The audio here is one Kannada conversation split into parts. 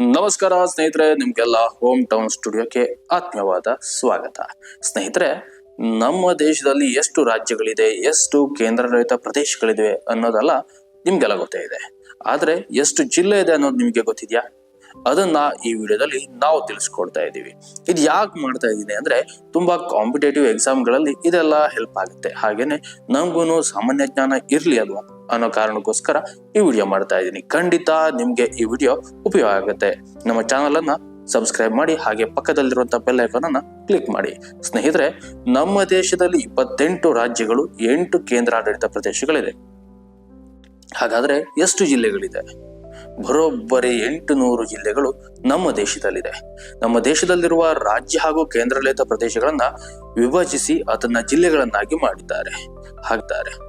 ನಮಸ್ಕಾರ ಸ್ನೇಹಿತರೆ, ನಿಮ್ಗೆಲ್ಲ ಹೋಮ್ ಟೌನ್ ಸ್ಟುಡಿಯೋಕ್ಕೆ ಆತ್ಮೀಯವಾದ ಸ್ವಾಗತ. ಸ್ನೇಹಿತರೆ, ನಮ್ಮ ದೇಶದಲ್ಲಿ ಎಷ್ಟು ರಾಜ್ಯಗಳಿದೆ, ಎಷ್ಟು ಕೇಂದ್ರಾಡಳಿತ ಪ್ರದೇಶಗಳಿದೆ ಅನ್ನೋದೆಲ್ಲ ನಿಮ್ಗೆಲ್ಲ ಗೊತ್ತೇ ಇದೆ. ಆದ್ರೆ, ಎಷ್ಟು ಜಿಲ್ಲೆ ಇದೆ ಅನ್ನೋದು ನಿಮ್ಗೆ ಗೊತ್ತಿದ್ಯಾ? ಅದನ್ನ ಈ ವಿಡಿಯೋದಲ್ಲಿ ನಾವು ತಿಳಿಸ್ಕೊಡ್ತಾ ಇದ್ದೀವಿ. ಇದು ಯಾಕೆ ಮಾಡ್ತಾ ಇದ್ದೀನಿ ಅಂದ್ರೆ, ತುಂಬಾ ಕಾಂಪಿಟೇಟಿವ್ ಎಕ್ಸಾಮ್ಗಳಲ್ಲಿ ಇದೆಲ್ಲ ಹೆಲ್ಪ್ ಆಗುತ್ತೆ. ಹಾಗೇನೆ ನಮಗೂ ಸಾಮಾನ್ಯ ಜ್ಞಾನ ಇರ್ಲಿ ಅಲ್ವಾ? ಅನ್ನೋ ಕಾರಣಕ್ಕೋಸ್ಕರ ಈ ವಿಡಿಯೋ ಮಾಡ್ತಾ ಇದ್ದೀನಿ. ಖಂಡಿತ ನಿಮಗೆ ಈ ವಿಡಿಯೋ ಉಪಯೋಗ ಆಗುತ್ತೆ. ನಮ್ಮ ಚಾನಲ್ ಅನ್ನ ಸಬ್ಸ್ಕ್ರೈಬ್ ಮಾಡಿ, ಹಾಗೆ ಪಕ್ಕದಲ್ಲಿರುವಂತಹ ಬೆಲ್ ಐಕಾನ್ ಅನ್ನ ಕ್ಲಿಕ್ ಮಾಡಿ. ಸ್ನೇಹಿತರೆ, ನಮ್ಮ ದೇಶದಲ್ಲಿ ಇಪ್ಪತ್ತೆಂಟು ರಾಜ್ಯಗಳು ಎಂಟು ಕೇಂದ್ರಾಡಳಿತ ಪ್ರದೇಶಗಳಿದೆ ಹಾಗಾದ್ರೆ ಎಷ್ಟು ಜಿಲ್ಲೆಗಳಿದೆ? ಬರೋಬ್ಬರಿ ಎಂಟು ನೂರು ಜಿಲ್ಲೆಗಳು ನಮ್ಮ ದೇಶದಲ್ಲಿದೆ. ನಮ್ಮ ದೇಶದಲ್ಲಿರುವ ರಾಜ್ಯ ಹಾಗೂ ಕೇಂದ್ರಾಡಳಿತ ಪ್ರದೇಶಗಳನ್ನ ವಿಭಜಿಸಿ ಅದನ್ನ ಜಿಲ್ಲೆಗಳನ್ನಾಗಿ ಮಾಡಿದ್ದಾರೆ. ಹಾಕ್ತಾರೆ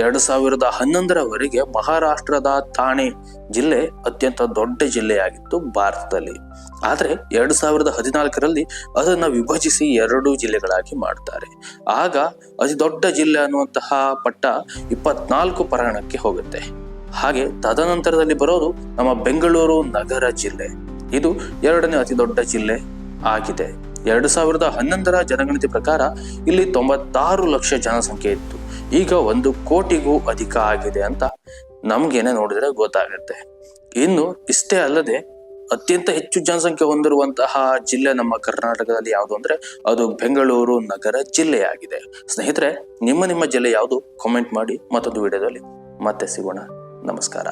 ಎರಡು ಸಾವಿರದ ಹನ್ನೊಂದರವರೆಗೆ ಮಹಾರಾಷ್ಟ್ರದ ಥಾಣೆ ಜಿಲ್ಲೆ ಅತ್ಯಂತ ದೊಡ್ಡ ಜಿಲ್ಲೆಯಾಗಿತ್ತು ಭಾರತದಲ್ಲಿ. ಆದರೆ ಎರಡು ಸಾವಿರದ ಹದಿನಾಲ್ಕರಲ್ಲಿ ಅದನ್ನು ವಿಭಜಿಸಿ ಎರಡು ಜಿಲ್ಲೆಗಳಾಗಿ ಮಾಡ್ತಾರೆ. ಆಗ ಅತಿ ದೊಡ್ಡ ಜಿಲ್ಲೆ ಅನ್ನುವಂತಹ ಪಟ್ಟ ಇಪ್ಪತ್ನಾಲ್ಕು ಪರಗಣಕ್ಕೆ ಹೋಗುತ್ತೆ. ಹಾಗೆ ತದನಂತರದಲ್ಲಿ ಬರೋದು ನಮ್ಮ ಬೆಂಗಳೂರು ನಗರ ಜಿಲ್ಲೆ. ಇದು ಎರಡನೇ ಅತಿ ದೊಡ್ಡ ಜಿಲ್ಲೆ ಆಗಿದೆ. ಎರಡು ಸಾವಿರದ ಹನ್ನೊಂದರ ಜನಗಣತಿ ಪ್ರಕಾರ ಇಲ್ಲಿ ತೊಂಬತ್ತಾರು ಲಕ್ಷ ಜನಸಂಖ್ಯೆ ಇತ್ತು. ಈಗ ಒಂದು ಕೋಟಿಗೂ ಅಧಿಕ ಆಗಿದೆ ಅಂತ ನಮ್ಗೇನೆ ನೋಡಿದ್ರೆ ಗೊತ್ತಾಗುತ್ತೆ. ಇನ್ನು ಇಷ್ಟೇ ಅಲ್ಲದೆ ಅತ್ಯಂತ ಹೆಚ್ಚು ಜನಸಂಖ್ಯೆ ಹೊಂದಿರುವಂತಹ ಜಿಲ್ಲೆ ನಮ್ಮ ಕರ್ನಾಟಕದಲ್ಲಿ ಯಾವುದು ಅಂದ್ರೆ ಅದು ಬೆಂಗಳೂರು ನಗರ ಜಿಲ್ಲೆಯಾಗಿದೆ. ಸ್ನೇಹಿತರೆ, ನಿಮ್ಮ ನಿಮ್ಮ ಜಿಲ್ಲೆ ಯಾವುದು ಕಾಮೆಂಟ್ ಮಾಡಿ ಮತ್ತೊಂದು ವಿಡಿಯೋದಲ್ಲಿ ಮತ್ತೆ ಸಿಗೋಣ. ನಮಸ್ಕಾರ.